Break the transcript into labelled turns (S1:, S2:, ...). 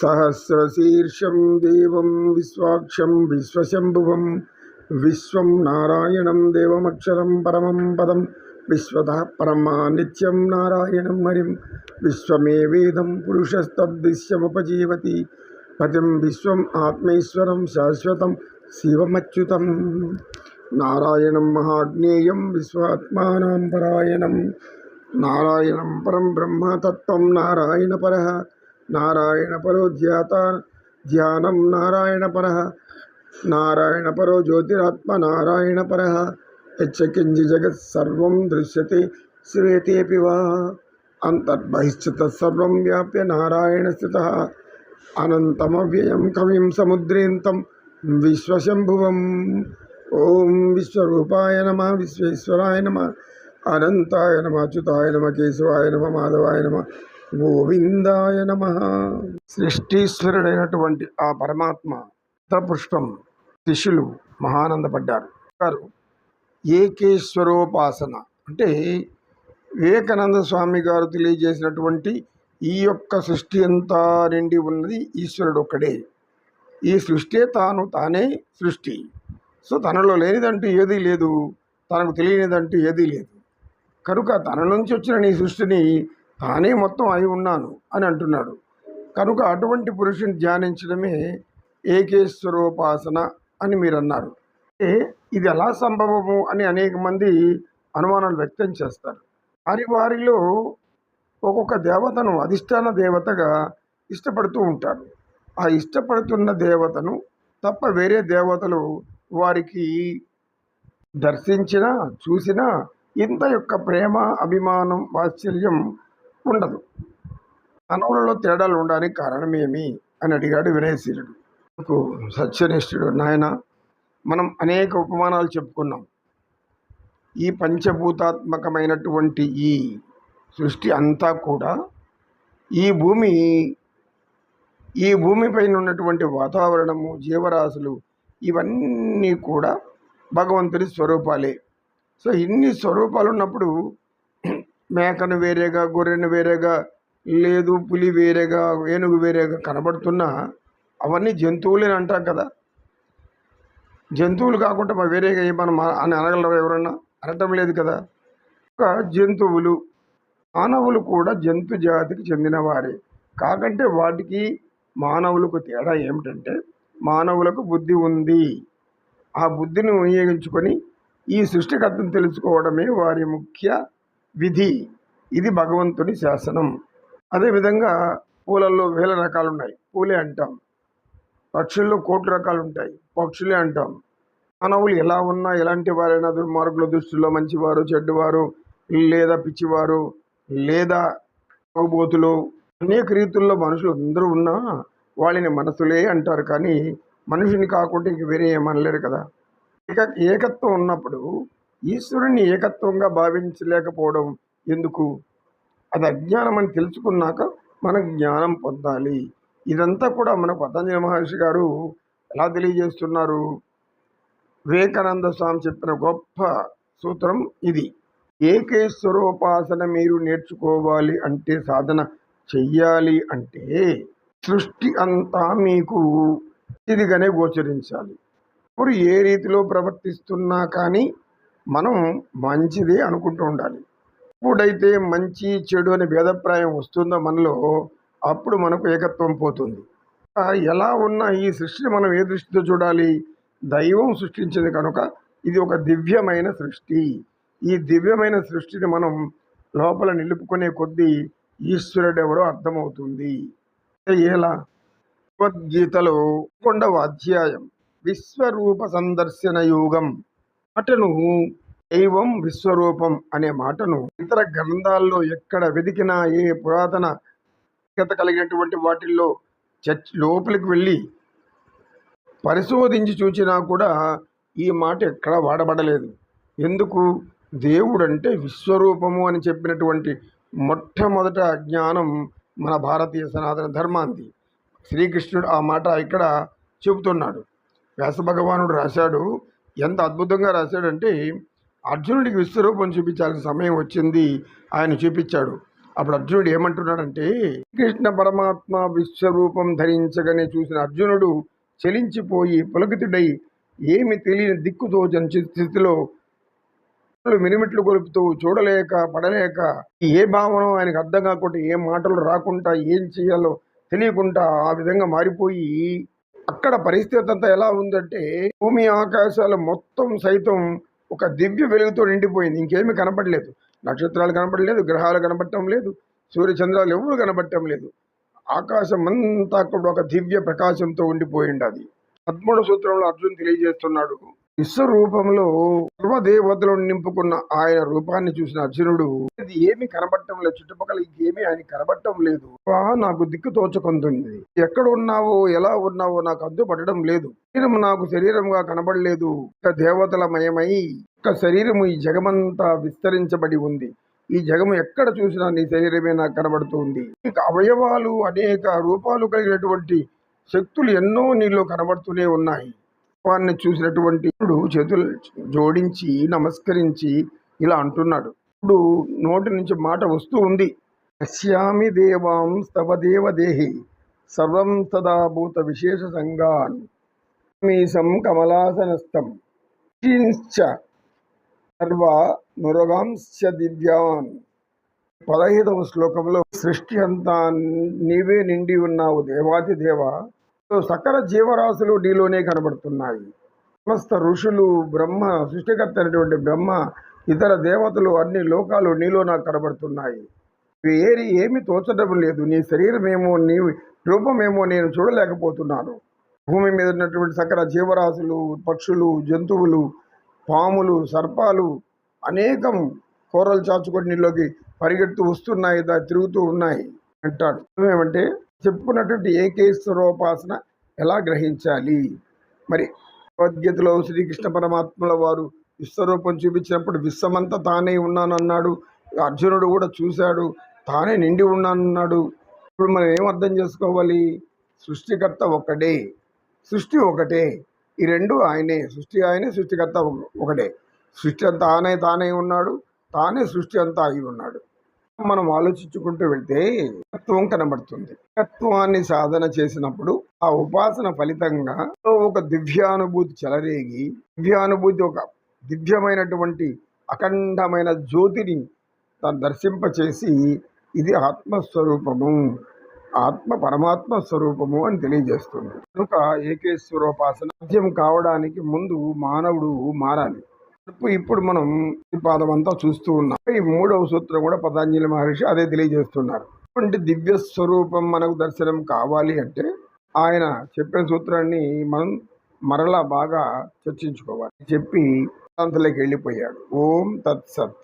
S1: सहस्रशीर्षं देवं विश्वाक्षं विश्वशम्भुवं विश्वं नारायणं देवमक्षरं परमं पदं विश्वतः परमा नित्यं नारायणं हरिं विश्वमेवेदं पुरुषस्तद्विश्वमुपजीवति पतिं विश्वम् आत्मेश्वरं शाश्वतं शिवमच्युतं नारायणं महाज्ञेयं विश्वात्मानां परायणं नारायणं परं ब्रह्म तत्त्वं नारायणपरः नारायणपरो ध्याता नारायण परो। ज्योतिरात्म नारायण पर। किञ्चिजगत्सर्वं दृश्यते, श्रूयतेऽपि वा। अन्तर्बहिश्च तत्सर्वं व्याप्य नारायणस्थितः। व्यय कवि समुद्रेन्तं विश्वशम्भुवम्। ॐ विश्वरूपाय नमः नम नमः। अनन्ताय नमः, अच्युताय नम, केशवाय नम, माधवाय नमः। గోవిందాయ నమ. సృష్టీశ్వరుడైనటువంటి ఆ పరమాత్మ పుష్పం శిష్యులు మహానందపడ్డారు. గారు ఏకేశ్వరోపాసన అంటే వివేకానంద స్వామి గారు తెలియజేసినటువంటి ఈ యొక్క సృష్టి అంతా నిండి ఉన్నది ఈశ్వరుడు ఒక్కడే. ఈ సృష్టి తాను తానే సృష్టి. సో తనలో లేనిదంటూ ఏదీ లేదు. తనకు తెలియనిదంటూ ఏదీ లేదు. కనుక తన నుంచి వచ్చిన నీ సృష్టిని తానే మొత్తం అయి ఉన్నాను అని అంటున్నాడు. కనుక అటువంటి పురుషుని ధ్యానించడమే ఏకేశ్వరోపాసన అని మీరు అన్నారు ఇది ఎలా సంభవము అని అనేక మంది అనుమానాలు వ్యక్తం చేస్తారు. వారి వారిలో ఒక్కొక్క దేవతను అధిష్టాన దేవతగా ఇష్టపడుతూ ఉంటారు. ఆ ఇష్టపడుతున్న దేవతను తప్ప వేరే దేవతలు వారికి దర్శించినా చూసినా ఇంత యొక్క ప్రేమ అభిమానం వాత్సల్యం ఉండదు. మనవులలో తేడాలు ఉండడానికి కారణమేమి అని అడిగాడు వినయశీలుడు. నాకు సత్యనిష్ఠుడు నాయన మనం అనేక ఉపమానాలు చెప్పుకున్నాం. ఈ పంచభూతాత్మకమైనటువంటి ఈ సృష్టి అంతా కూడా ఈ భూమి ఈ భూమిపైన ఉన్నటువంటి వాతావరణము జీవరాశులు ఇవన్నీ కూడా భగవంతుడి స్వరూపాలే. సో ఇన్ని స్వరూపాలు ఉన్నప్పుడు మేకను వేరేగా గొర్రెను వేరేగా లేదు పులి వేరేగా ఏనుగు వేరేగా కనబడుతున్నా అవన్నీ జంతువులేని అంటాం కదా. జంతువులు కాకుండా వేరేగా మనం అని అనగలరు ఎవరన్నా? అనటం లేదు కదా. ఒక జంతువులు మానవులు కూడా జంతు జాతికి చెందినవారే. కాకంటే వాటికి మానవులకు తేడా ఏమిటంటే మానవులకు బుద్ధి ఉంది. ఆ బుద్ధిని వినియోగించుకొని ఈ సృష్టికర్తను తెలుసుకోవడమే వారి ముఖ్య విధి. ఇది భగవంతుని శాసనం. అదేవిధంగా పూలల్లో వేల రకాలు ఉన్నాయి పూలే అంటాం. పక్షుల్లో కోట్ల రకాలు ఉంటాయి పక్షులే అంటాం. మానవులు ఎలా ఉన్నా ఎలాంటి వారైనా దుర్మార్గుల దృష్టిలో మంచివారు చెడ్డవారు లేదా పిచ్చివారు లేదా అవబోతులు అనేక రీతుల్లో మనుషులు అందరూ ఉన్నా వాళ్ళని మనసులే అంటారు. కానీ మనిషిని కాకుండా ఇంక వేరే ఏమనలేరు కదా. ఏక ఏకత్వం ఉన్నప్పుడు ఈశ్వరుని ఏకత్వంగా భావించలేకపోవడం ఎందుకు? అది అజ్ఞానం అని తెలుసుకున్నాక మనకు జ్ఞానం పొందాలి. ఇదంతా కూడా మన పతంజలి మహర్షి గారు ఎలా తెలియజేస్తున్నారు? వివేకానంద స్వామి చెప్పిన గొప్ప సూత్రం ఇది. ఏకేశ్వరోపాసన మీరు నేర్చుకోవాలి అంటే సాధన చెయ్యాలి అంటే సృష్టి అంతా మీకు ఇదిగానే గోచరించాలి. ఇప్పుడు ఏ రీతిలో ప్రవర్తిస్తున్నా కానీ మనం మంచిది అనుకుంటూ ఉండాలి. ఎప్పుడైతే మంచి చెడు అనే భేదప్రాయం వస్తుందో మనలో అప్పుడు మనకు ఏకత్వం పోతుంది. ఎలా ఉన్న ఈ సృష్టిని మనం ఏ దృష్టితో చూడాలి? దైవం సృష్టించింది కనుక ఇది ఒక దివ్యమైన సృష్టి. ఈ దివ్యమైన సృష్టిని మనం లోపల నిలుపుకునే కొద్దీ ఈశ్వరుడు ఎవరో అర్థమవుతుంది. ఎలా? భగవద్గీతలో కొండవ అధ్యాయం విశ్వరూప సందర్శన యోగం. మాటను దైవం విశ్వరూపం అనే మాటను ఇతర గ్రంథాల్లో ఎక్కడ వెతికినా ఏ పురాతన కలిగినటువంటి వాటిల్లో చర్చ్ లోపలికి వెళ్ళి పరిశోధించి చూసినా కూడా ఈ మాట ఎక్కడా వాడబడలేదు. ఎందుకు? దేవుడు అంటే విశ్వరూపము అని చెప్పినటువంటి మొట్టమొదట జ్ఞానం మన భారతీయ సనాతన ధర్మాంతి శ్రీకృష్ణుడు ఆ మాట ఇక్కడ చెబుతున్నాడు. వ్యాస భగవానుడు రాశాడు ఎంత అద్భుతంగా రాశాడంటే అర్జునుడికి విశ్వరూపం చూపించాల్సిన సమయం వచ్చింది ఆయన చూపించాడు. అప్పుడు అర్జునుడు ఏమంటున్నాడంటే కృష్ణ పరమాత్మ విశ్వరూపం ధరించగానే చూసిన అర్జునుడు చలించిపోయి పులకితుడై ఏమి తెలియని దిక్కుతోచని స్థితిలో మినిమిట్లు కొలుపుతూ చూడలేక పడలేక ఏ భావన ఆయనకు అర్థం కాకుండా ఏ మాటలు రాకుండా ఏం చేయాలో తెలియకుండా ఆ విధంగా మారిపోయి అక్కడ పరిస్థితి అంతా ఎలా ఉందంటే భూమి ఆకాశాలు మొత్తం సైతం ఒక దివ్య వెలుగుతో నిండిపోయింది. ఇంకేమీ కనపడలేదు. నక్షత్రాలు కనపడలేదు గ్రహాలు కనపడటం లేదు సూర్య చంద్రాలు ఎవరు కనపడటం లేదు. ఆకాశం అంతా కూడా ఒక దివ్య ప్రకాశంతో ఉండిపోయింది అది. పద్మూడు సూత్రంలో అర్జున్ తెలియజేస్తున్నాడు. విశ్వరూపంలో సర్వదేవతలను నింపుకున్న ఆయన రూపాన్ని చూసిన అర్జునుడు ఇది ఏమి కనబడటం లేదు. చుట్టుపక్కల ఇంకేమీ ఆయన కనబడటం లేదు. నాకు దిక్కు తోచుకుంటుంది. ఎక్కడ ఉన్నావో ఎలా ఉన్నావో నాకు అద్దుపడడం లేదు. శరీరం నాకు శరీరంగా కనబడలేదు. ఒక దేవతల మయమై ఒక శరీరము ఈ జగమంతా విస్తరించబడి ఉంది. ఈ జగము ఎక్కడ చూసినా నీ శరీరమే నాకు కనబడుతుంది. ఇక అవయవాలు అనేక రూపాలు కలిగినటువంటి శక్తులు ఎన్నో నీలో కనబడుతూనే ఉన్నాయి. వారిని చూసినటువంటి చేతులు జోడించి నమస్కరించి ఇలా అంటున్నాడు. ఇప్పుడు నోటి నుంచి మాట వస్తూ ఉంది. పశ్యామి దేవాం స్తవ దేవదేహి సర్వం సదాభూత విశేష సంఘాన్ మీసం కమలాసనస్థం సర్వ నురగాంశ దివ్యాన్ పదహైదవ శ్లోకంలో సృష్టి అంతా నీవే నిండి ఉన్నావు దేవాది దేవ సకల జీవరాశులు నీలోనే కనబడుతున్నాయి. సమస్త ఋషులు బ్రహ్మ సృష్టికర్త అయినటువంటి బ్రహ్మ ఇతర దేవతలు అన్ని లోకాలు నీలో నాకు కనబడుతున్నాయి ఏరి ఏమి తోచడం లేదు. నీ శరీరమేమో నీ రూపమేమో నేను చూడలేకపోతున్నాను. భూమి మీద ఉన్నటువంటి సకల జీవరాశులు పక్షులు జంతువులు పాములు సర్పాలు అనేకం కూరలు చాచుకొని నీలోకి పరిగెడుతూ వస్తున్నాయి తిరుగుతూ ఉన్నాయి. అంటాడు. ఏమంటే చెప్పుకున్నటువంటి ఏకేశ్వరోపాసన ఎలా గ్రహించాలి? మరి భగవద్గీతలో శ్రీకృష్ణ పరమాత్మల వారు విశ్వరూపం చూపించినప్పుడు విశ్వమంతా తానే ఉన్నానన్నాడు. అర్జునుడు కూడా చూశాడు. తానే నిండి ఉన్నానన్నాడు. ఇప్పుడు మనం ఏం అర్థం చేసుకోవాలి? సృష్టికర్త ఒకటే. సృష్టి ఒకటే. ఈ రెండు ఆయనే. సృష్టి ఆయనే సృష్టికర్త ఒకటే. సృష్టి అంతా తానే తానే ఉన్నాడు. తానే సృష్టి అంతా అయి ఉన్నాడు. మనం ఆలోచించుకుంటూ వెళ్తే తత్వం కనబడుతుంది. తత్వాన్ని సాధన చేసినప్పుడు ఆ ఉపాసన ఫలితంగా ఒక దివ్యానుభూతి చెలరేగి దివ్యానుభూతి ఒక దివ్యమైనటువంటి అఖండమైన జ్యోతిని తను దర్శింపచేసి ఇది ఆత్మస్వరూపము ఆత్మ పరమాత్మ స్వరూపము అని తెలియజేస్తుంది. కనుక ఏకేశ్వరోపాసన సాధ్యం కావడానికి ముందు మానవుడు మారాలి. ఇప్పుడు మనం ఈ పాదం అంతా చూస్తూ ఉన్నాం. ఈ మూడవ సూత్రం కూడా పతాంజలి మహర్షి అదే తెలియజేస్తున్నారు. అటువంటి దివ్య స్వరూపం మనకు దర్శనం కావాలి అంటే ఆయన చెప్పిన సూత్రాన్ని మనం మరలా బాగా చర్చించుకోవాలి. చెప్పి అంతలోకి వెళ్ళిపోయాడు. ఓం తత్సత్